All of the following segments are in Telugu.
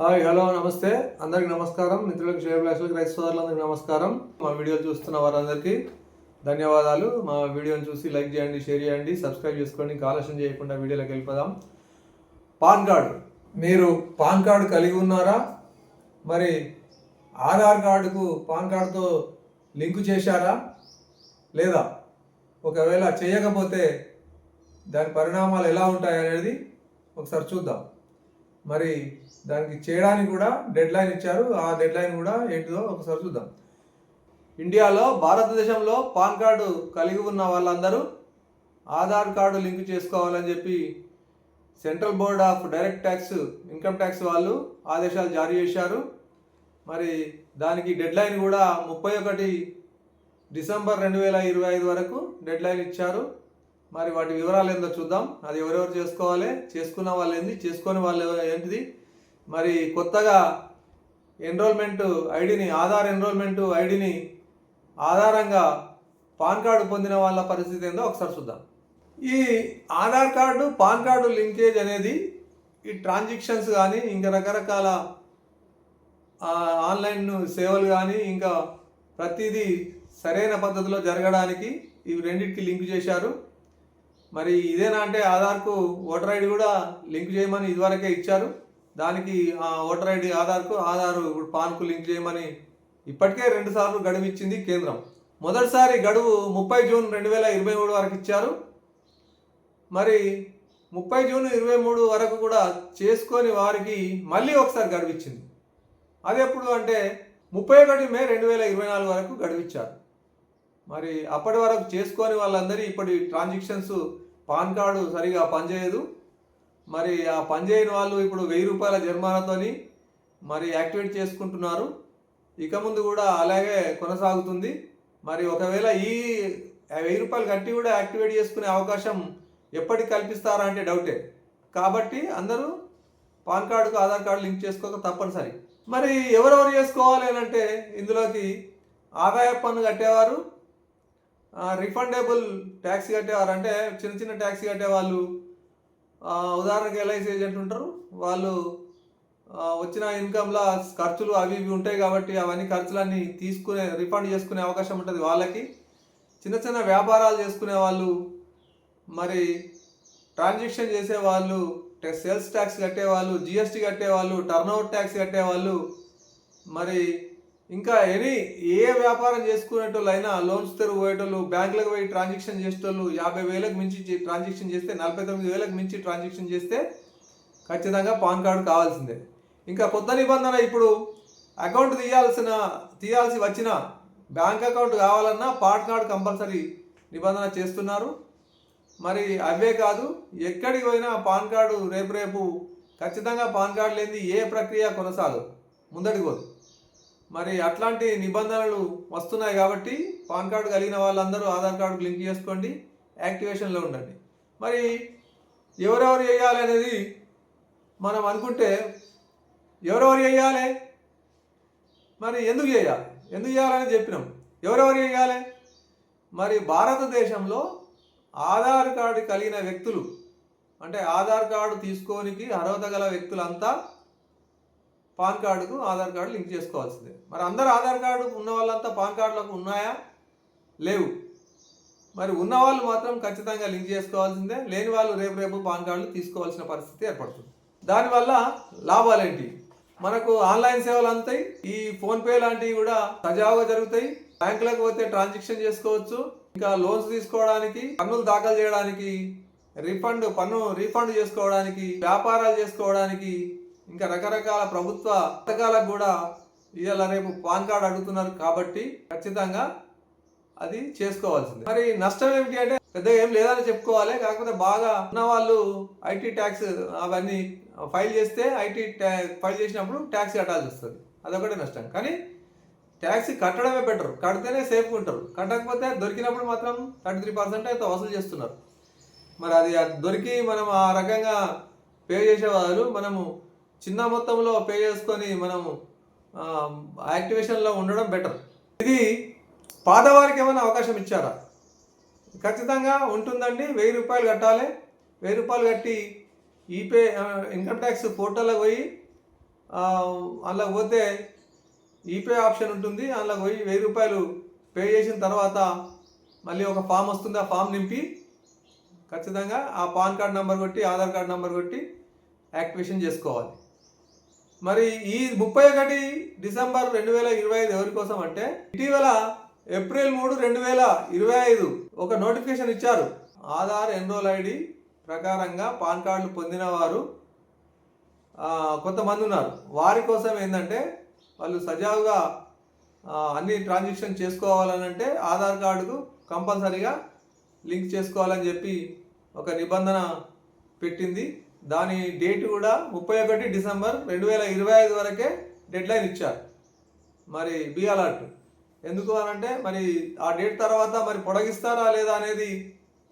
హాయ్ హలో నమస్తే. అందరికి నమస్కారం. మిత్రులకు షేర్ బ్లాస్లకు రైతు సోదరులందరికీ నమస్కారం. మా వీడియో చూస్తున్న వారందరికీ ధన్యవాదాలు. మా వీడియోని చూసి లైక్ చేయండి షేర్ చేయండి సబ్స్క్రైబ్ చేసుకోండి. ఆలస్యం చేయకుండా వీడియోలోకి వెళ్ళిపోదాం. PAN card. మీరు పాన్ కార్డు కలిగి ఉన్నారా? మరి ఆధార్ కార్డుకు పాన్ కార్డుతో లింకు చేశారా? లేదా? ఒకవేళ చేయకపోతే దాని పరిణామాలు ఎలా ఉంటాయి అనేది ఒకసారి చూద్దాం. మరి దానికి చేయడానికి కూడా డెడ్ లైన్ ఇచ్చారు. ఆ డెడ్ లైన్ కూడా ఏంటిదో ఒకసారి చూద్దాం. ఇండియాలో భారతదేశంలో పాన్ కార్డు కలిగి ఉన్న వాళ్ళందరూ ఆధార్ కార్డు లింక్ చేసుకోవాలని చెప్పి central board of direct tax income tax వాళ్ళు ఆదేశాలు జారీ చేశారు. మరి దానికి డెడ్ లైన్ కూడా ముప్పై ఒకటి డిసెంబర్ రెండు వేల ఇరవై ఐదు వరకు డెడ్ లైన్ ఇచ్చారు. మరి వాటి వివరాలు ఏందో చూద్దాం. అది ఎవరెవరు చేసుకోవాలి? చేసుకున్న వాళ్ళు ఏంది? చేసుకొని వాళ్ళు ఏంటిది? మరి కొత్తగా ఎన్రోల్మెంట్ ఐడిని ఆధార్ ఎన్రోల్మెంట్ ఐడిని ఆధారంగా పాన్ కార్డు పొందిన వాళ్ళ పరిస్థితి ఏందో ఒకసారి చూద్దాం. ఈ Aadhaar card PAN card linkage అనేది ఈ ట్రాన్సాక్షన్స్ కానీ ఇంకా రకరకాల ఆన్లైన్ సేవలు కానీ ఇంకా ప్రతిదీ సరైన పద్ధతిలో జరగడానికి ఇవి రెండింటికి లింక్ చేశారు. మరి ఇదేనా అంటే ఆధార్కు ఓటర్ ఐడి కూడా లింక్ చేయమని ఇదివరకే ఇచ్చారు. దానికి ఆ ఓటర్ ఐడి ఆధార్కు ఆధార్ ఇప్పుడు పాన్కు లింక్ చేయమని ఇప్పటికే రెండు సార్లు గడువు ఇచ్చింది కేంద్రం. మొదటిసారి గడువు ముప్పై జూన్ రెండు వేల ఇరవై మూడు వరకు ఇచ్చారు. మరి ముప్పై జూన్ ఇరవై మూడు వరకు కూడా చేసుకొని వారికి మళ్ళీ ఒకసారి గడువిచ్చింది అది ఎప్పుడు అంటే ముప్పై ఒకటి మే రెండు వేల ఇరవై నాలుగు వరకు గడువిచ్చారు మరి అప్పటి వరకు చేసుకొని వాళ్ళందరి ఇప్పటి ట్రాన్సాక్షన్స్ పాన్ కార్డు సరిగా పనిచేయదు. మరి ఆ పనిచేయని వాళ్ళు ఇప్పుడు వెయ్యి రూపాయల జరిమానాతోని మరి యాక్టివేట్ చేసుకుంటున్నారు. ఇక ముందు కూడా అలాగే కొనసాగుతుంది. మరి ఒకవేళ ఈ వెయ్యి రూపాయలు కట్టి కూడా యాక్టివేట్ చేసుకునే అవకాశం ఎప్పటికి కల్పిస్తారా అంటే డౌటే. కాబట్టి అందరూ పాన్ కార్డుకు ఆధార్ కార్డు లింక్ చేసుకోక తప్పనిసరి. మరి ఎవరెవరు చేసుకోవాలి అని అంటే ఇందులోకి ఆదాయ పన్ను కట్టేవారు రిఫండబుల్ ట్యాక్స్ కట్టేవారు అంటే చిన్న చిన్న ట్యాక్స్ కట్టేవాళ్ళు ఆ, ఉదాహరణకి ఎల్ఐసి ఏజెంట్ ఉంటారు వాళ్ళు వచ్చిన ఇన్కమ్లో ఖర్చులు అవి ఇవి ఉంటాయి కాబట్టి అవన్నీ ఖర్చులన్నీ తీసుకునే రిఫండ్ చేసుకునే అవకాశం ఉంటుంది వాళ్ళకి. చిన్న చిన్న వ్యాపారాలు చేసుకునే వాళ్ళు మరి ట్రాన్సాక్షన్ చేసే వాళ్ళు సేల్స్ ట్యాక్స్ కట్టేవాళ్ళు జిఎస్టీ కట్టేవాళ్ళు టర్న్ ఓవర్ ట్యాక్స్ కట్టేవాళ్ళు మరి ఇంకా ఎనీ ఏ వ్యాపారం చేసుకునేటోళ్ళు అయినా లోన్స్ తెరువు పోయేటోళ్ళు బ్యాంకులకు పోయి ట్రాన్సాక్షన్ చేసేటోళ్ళు యాభై వేలకు మించి ట్రాన్సాక్షన్ చేస్తే నలభై తొమ్మిది వేలకు మించి ట్రాన్సాక్షన్ చేస్తే ఖచ్చితంగా పాన్ కార్డు కావాల్సిందే. ఇంకా కొత్త నిబంధన ఇప్పుడు అకౌంట్ తీయాల్సిన తీయాల్సి వచ్చిన బ్యాంక్ అకౌంట్ కావాలన్నా పాన్ కార్డు కంపల్సరీ నిబంధన చేస్తున్నారు. మరి అవే కాదు ఎక్కడికి పోయినా పాన్ కార్డు రేపు రేపు ఖచ్చితంగా పాన్ కార్డు లేనిది ఏ ప్రక్రియ కొనసాగదు. ముందడికి పోదు. మరి అట్లాంటి నిబంధనలు వస్తున్నాయి కాబట్టి పాన్ కార్డు కలిగిన వాళ్ళందరూ ఆధార్ కార్డు లింక్ చేసుకోండి యాక్టివేషన్లో ఉండండి. మరి ఎవరెవరు చేయాలి అనేది మనం అనుకుంటే ఎవరెవరు చేయాలి? మరి ఎందుకు చేయాలి? ఎందుకు చేయాలని చెప్పినాం. ఎవరెవరు చేయాలి? మరి భారతదేశంలో ఆధార్ కార్డు కలిగిన వ్యక్తులు అంటే ఆధార్ కార్డు తీసుకోనికి అర్హత గల వ్యక్తులంతా పాన్ కార్డుకు ఆధార్ కార్డు లింక్ చేసుకోవాల్సిందే. మరి అందరు ఆధార్ కార్డు ఉన్న వాళ్ళంతా పాన్ కార్డులకు ఉన్నాయా? లేవు. మరి ఉన్న వాళ్ళు మాత్రం ఖచ్చితంగా లింక్ చేసుకోవాల్సిందే. లేని వాళ్ళు రేపు రేపు పాన్ కార్డులు తీసుకోవాల్సిన పరిస్థితి ఏర్పడుతుంది. దానివల్ల లాభాలేంటి మనకు ఆన్లైన్ సేవలు అంతాయి ఈ ఫోన్పే లాంటివి కూడా సజావుగా జరుగుతాయి. బ్యాంకులకు పోతే ట్రాన్సాక్షన్ చేసుకోవచ్చు. ఇంకా లోన్స్ తీసుకోవడానికి పన్నులు దాఖలు చేయడానికి రిఫండ్ పన్ను రీఫండ్ చేసుకోవడానికి వ్యాపారాలు చేసుకోవడానికి ఇంకా రకరకాల ప్రభుత్వ పథకాలకు కూడా ఇవాళ రేపు పాన్ కార్డు అడుగుతున్నారు కాబట్టి ఖచ్చితంగా అది చేసుకోవాల్సింది. మరి నష్టం ఏమిటి అంటే పెద్దగా ఏం లేదని చెప్పుకోవాలి కాకపోతే బాగా ఉన్న వాళ్ళు ఐటీ ట్యాక్స్ అవన్నీ ఫైల్ చేస్తే ఐటీ ఫైల్ చేసినప్పుడు ట్యాక్స్ కట్టాల్సి వస్తుంది. అదొకటే నష్టం. కానీ ట్యాక్స్ కట్టడమే బెటర్. కడితేనే సేఫ్గా ఉంటారు. కట్టకపోతే దొరికినప్పుడు మాత్రం థర్టీ త్రీ పర్సెంట్ అయితే వసూలు చేస్తున్నారు. మరి అది అది దొరికి మనం ఆ రకంగా పే చేసే వాళ్ళు మనము చిన్న మొత్తంలో పే చేసుకొని మనము యాక్టివేషన్లో ఉండడం బెటర్ ఇది పాతవారికి ఏమైనా అవకాశం ఇచ్చారా? ఖచ్చితంగా ఉంటుందండి. వెయ్యి రూపాయలు కట్టాలి. వెయ్యి రూపాయలు కట్టి ఈపే ఇన్కమ్ ట్యాక్స్ పోర్టల్లో పోయి ఆ, అందులో పోతే ఈపే ఆప్షన్ ఉంటుంది. అందులో పోయి వెయ్యి రూపాయలు పే చేసిన తర్వాత మళ్ళీ ఒక ఫామ్ వస్తుంది. ఆ ఫామ్ నింపి ఖచ్చితంగా ఆ పాన్ కార్డ్ నెంబర్ కొట్టి ఆధార్ కార్డ్ నెంబర్ కొట్టి యాక్టివేషన్ చేసుకోవాలి. మరి ఈ ముప్పై ఒకటి డిసెంబర్ రెండు వేల ఇరవై ఐదు ఎవరి కోసం అంటే ఇటీవల ఏప్రిల్ మూడు రెండు వేల ఇరవై ఐదు ఒక నోటిఫికేషన్ ఇచ్చారు. ఆధార్ ఎన్రోల్ ఐడి ప్రకారంగా పాన్ కార్డులు పొందిన వారు కొంతమంది ఉన్నారు. వారి కోసం ఏంటంటే వాళ్ళు సజావుగా అన్ని ట్రాన్సాక్షన్ చేసుకోవాలని అంటే ఆధార్ కార్డుకు కంపల్సరీగా లింక్ చేసుకోవాలని చెప్పి ఒక నిబంధన పెట్టింది. దాని డేట్ కూడా ముప్పై ఒకటి డిసెంబర్ రెండు వేల ఇరవై ఐదు వరకే డెడ్ లైన్ ఇచ్చారు. మరి బి అలర్ట్. ఎందుకు అని అంటే మరి ఆ డేట్ తర్వాత మరి పొడగిస్తారా లేదా అనేది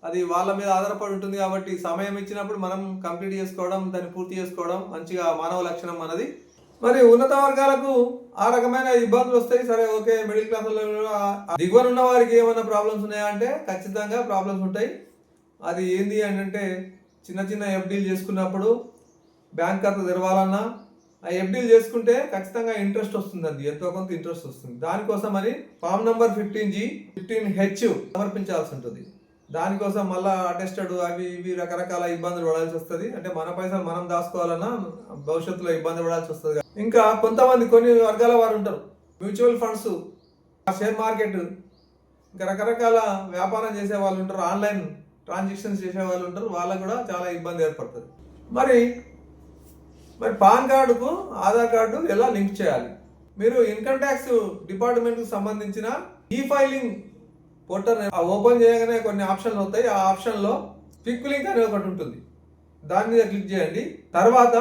అది వాళ్ళ మీద ఆధారపడి ఉంటుంది కాబట్టి సమయం ఇచ్చినప్పుడు మనం కంప్లీట్ చేసుకోవడం దాన్ని పూర్తి చేసుకోవడం మంచిగా మానవ లక్షణం మనది మరి ఉన్నత వర్గాలకు ఆ రకమైన ఇబ్బందులు వస్తాయి. సరే ఓకే మిడిల్ క్లాస్ దిగువన ఉన్న వారికి ఏమైనా ప్రాబ్లమ్స్ ఉన్నాయా అంటే ఖచ్చితంగా ప్రాబ్లమ్స్ ఉంటాయి. అది ఏంది అని అంటే చిన్న చిన్న ఎఫ్డీలు చేసుకున్నప్పుడు బ్యాంక్ ఖాతా తెరవాలన్నా ఆ ఎఫ్డీలు చేసుకుంటే ఖచ్చితంగా ఇంట్రెస్ట్ వస్తుంది అది ఎంతో కొంత ఇంట్రెస్ట్ వస్తుంది. దానికోసం అని form number fifteen G fifteen H సమర్పించాల్సి ఉంటుంది. దానికోసం మళ్ళీ అటెస్టెడ్ అవి ఇవి రకరకాల ఇబ్బందులు పడాల్సి వస్తుంది. అంటే మన పైసలు మనం దాచుకోవాలన్నా భవిష్యత్తులో ఇబ్బంది పడాల్సి వస్తుంది ఇంకా కొంతమంది కొన్ని వర్గాల వారు ఉంటారు. మ్యూచువల్ ఫండ్స్ షేర్ మార్కెట్ ఇంకా రకరకాల వ్యాపారం చేసే వాళ్ళు ఉంటారు ఆన్లైన్ ట్రాన్సాక్షన్స్ చేసే వాళ్ళు ఉంటారు వాళ్ళకు కూడా చాలా ఇబ్బంది ఏర్పడుతుంది. మరి మరి పాన్ కార్డుకు ఆధార్ కార్డు ఎలా లింక్ చేయాలి? మీరు ఇన్కమ్ ట్యాక్స్ డిపార్ట్మెంట్కి సంబంధించిన ఈ ఫైలింగ్ పోర్టల్ ఓపెన్ చేయగానే కొన్ని ఆప్షన్లు వస్తాయి. ఆ ఆప్షన్లో క్విక్ లింక్ అనేది ఒకటి ఉంటుంది. దాని మీద క్లిక్ చేయండి. తర్వాత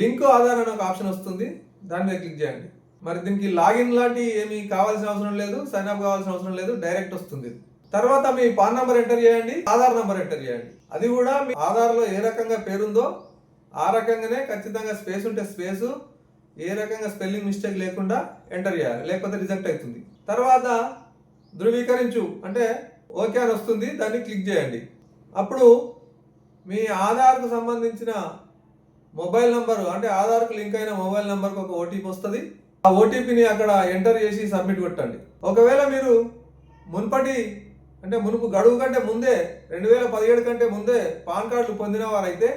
లింక్ ఆధార్ అనే ఒక ఆప్షన్ వస్తుంది. దాని మీద క్లిక్ చేయండి. మరి దీనికి లాగిన్ లాంటి ఏమీ కావాల్సిన అవసరం లేదు. సైన్ అప్ కావాల్సిన అవసరం లేదు. డైరెక్ట్ వస్తుంది. తర్వాత మీ పాన్ నంబర్ ఎంటర్ చేయండి ఆధార్ నంబర్ ఎంటర్ చేయండి. అది కూడా మీ ఆధార్లో ఏ రకంగా పేరుందో ఆ రకంగానే ఖచ్చితంగా స్పేస్ ఉంటే స్పేసు ఏ రకంగా స్పెల్లింగ్ మిస్టేక్ లేకుండా ఎంటర్ చేయాలి లేకపోతే రిజెక్ట్ అవుతుంది. తర్వాత ధృవీకరించు అంటే ఓకే అని వస్తుంది దాన్ని క్లిక్ చేయండి. అప్పుడు మీ ఆధార్కు సంబంధించిన మొబైల్ నంబరు అంటే ఆధార్కు లింక్ అయిన మొబైల్ నంబర్కి ఒక ఓటీపీ వస్తుంది. ఆ ఓటీపీని అక్కడ ఎంటర్ చేసి సబ్మిట్ కొట్టండి. ఒకవేళ మీరు మున్పటి అంటే మునుపు గడువు కంటే ముందే రెండు వేల పదిహేడు కంటే ముందే పాన్ కార్డులు పొందిన వారైతే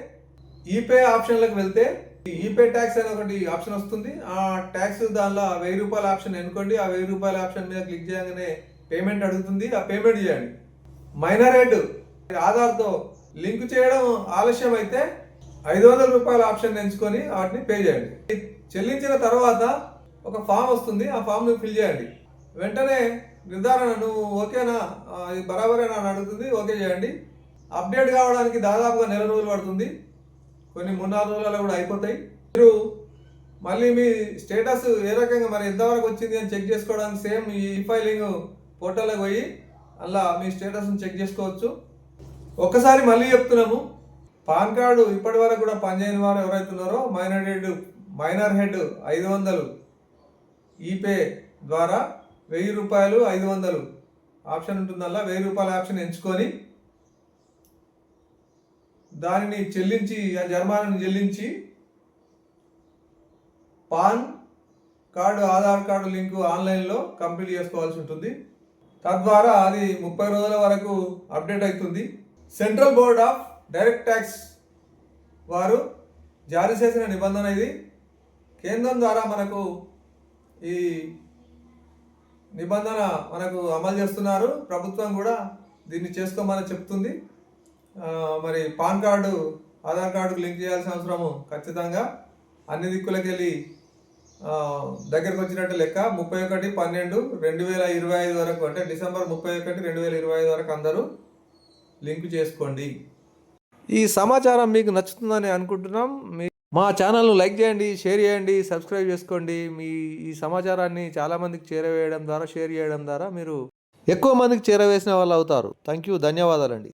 ఈపే ఆప్షన్లకు వెళ్తే ఈ ఈపే ట్యాక్స్ అనే ఒకటి ఆప్షన్ వస్తుంది. ఆ ట్యాక్స్ దానిలో వెయ్యి రూపాయల ఆప్షన్ ఎన్నుకోండి. ఆ వెయ్యి రూపాయల ఆప్షన్ మీద క్లిక్ చేయగానే పేమెంట్ అడుగుతుంది. ఆ పేమెంట్ చేయండి. మైనర్ హెడ్ ఆధార్తో లింక్ చేయడం ఆలస్యం అయితే ఐదు వందల రూపాయల ఆప్షన్ ఎంచుకొని వాటిని పే చేయండి. చెల్లించిన తర్వాత ఒక ఫామ్ వస్తుంది. ఆ ఫామ్ని ఫిల్ చేయండి. వెంటనే నిర్ధారణ నువ్వు ఓకేనా ఇది బరాబరేనా అని అడుగుతుంది ఓకే చేయండి. అప్డేట్ కావడానికి దాదాపుగా నెల రోజులు పడుతుంది. కొన్ని మూడు నాలుగు రోజులలో కూడా అయిపోతాయి. మీరు మళ్ళీ మీ స్టేటస్ ఏ రకంగా మరి ఎంతవరకు వచ్చింది అని చెక్ చేసుకోవడానికి సేమ్ ఈ ఫైలింగ్ పోర్టల్లోకి పోయి అలా మీ స్టేటస్ని చెక్ చేసుకోవచ్చు. ఒక్కసారి మళ్ళీ చెప్తున్నాము పాన్ కార్డు ఇప్పటి వరకు కూడా పనిచేయని వారు ఎవరైతే ఉన్నారో మైనర్ హెడ్ మైనర్ హెడ్ ఐదు వందలు ఈపే ద్వారా వెయ్యి రూపాయలు ఐదు వందలు. ఆప్షన్ ఉంటుందల్లా? వెయ్యి రూపాయల ఆప్షన్ ఎంచుకొని దానిని చెల్లించి ఆ జరిమానాను చెల్లించి PAN card Aadhaar card link ఆన్లైన్లో కంప్లీట్ చేసుకోవాల్సి ఉంటుంది. తద్వారా అది ముప్పై రోజుల వరకు అప్డేట్ అవుతుంది. Central board of direct tax వారు జారీ చేసిన నిబంధన ఇది. కేంద్రం ద్వారా మనకు ఈ నిబంధన మనకు అమలు చేస్తున్నారు. ప్రభుత్వం కూడా దీన్ని చేసుకోమని చెప్తుంది. మరి పాన్ కార్డు ఆధార్ కార్డుకు లింక్ చేయాల్సిన అవసరము ఖచ్చితంగా. అన్ని దిక్కులకి వెళ్ళి దగ్గరకు వచ్చినట్టు లెక్క ముప్పై ఒకటి పన్నెండు రెండు వేల ఇరవై ఐదు వరకు అంటే డిసెంబర్ ముప్పై ఒకటి రెండు వేల ఇరవై ఐదు వరకు అందరూ లింక్ చేసుకోండి. ఈ సమాచారం మీకు నచ్చుతుందని అనుకుంటున్నాం. మీ మా ఛానల్ను లైక్ చేయండి షేర్ చేయండి సబ్స్క్రైబ్ చేసుకోండి. మీ ఈ సమాచారాన్ని చాలామందికి చేరవేయడం ద్వారా షేర్ చేయడం ద్వారా మీరు ఎక్కువ మందికి చేరవేసిన వాళ్ళు అవుతారు. థ్యాంక్ యూ ధన్యవాదాలండి.